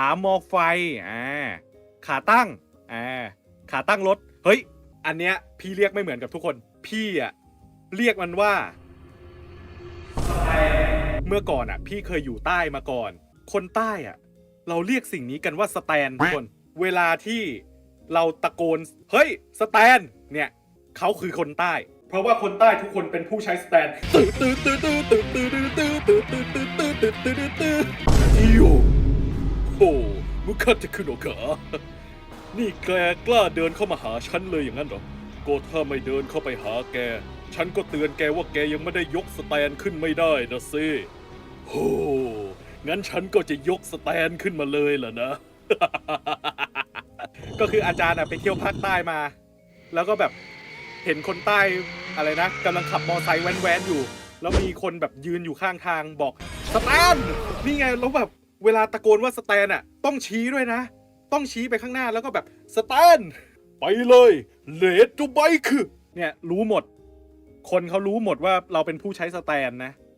ามอไฟอ่าขาตั้งอ่าขาตั้งรถ เฮ้ย อันเนี้ยพี่เรียกไม่เหมือนกับทุกคน พี่อะเรียกมันว่า เมื่อก่อนอะพี่เคยอยู่ใต้มาก่อน คนใต้อะเราเรียกสิ่งนี้กันว่าสแตนทุกคน เวลาที่เราตะโกน เฮ้ย สแตน เนี่ยเขาคือคนใต้ เพราะว่าคนใต้ทุกคนเป็นผู้ใช้สแตนตื่นตื่นตื่นตื่นตื่นตื่นตื่นตื่นตื่นตื่นตื่นตื่นตื่นตื่นตื่นอิโย โอ้มุคัตจะขึ้นโอกานี่แกกล้าเดินเข้ามาหาฉันเลยอย่างนั้นเหรอ ก็ถ้าไม่เดินเข้าไปหาแก ฉันก็เตือนแกว่าแกยังไม่ได้ยกสแตนขึ้นไม่ได้นะซิโอ้งั้นฉันก็จะยกสแตนขึ้นมาเลยล่ะนะ ก็คืออาจารย์อะไปเที่ยวภาคใต้มา แล้วก็แบบเห็นคนใต้อะไรนะกำลังขับมอไซค์แว้นๆอยู่ แล้วมีคนแบบยืนอยู่ข้างทางบอกสแตนนี่ไงแล้วแบบ เวลาตะโกนว่าสแตนอะต้องชี้ด้วยนะ ต้องชี้ไปข้างหน้าแล้วก็แบบสแตน ไปเลยเลดจูไบค์เนี่ยรู้หมด คนเขารู้หมดว่าเราเป็นผู้ใช้สแตนนะ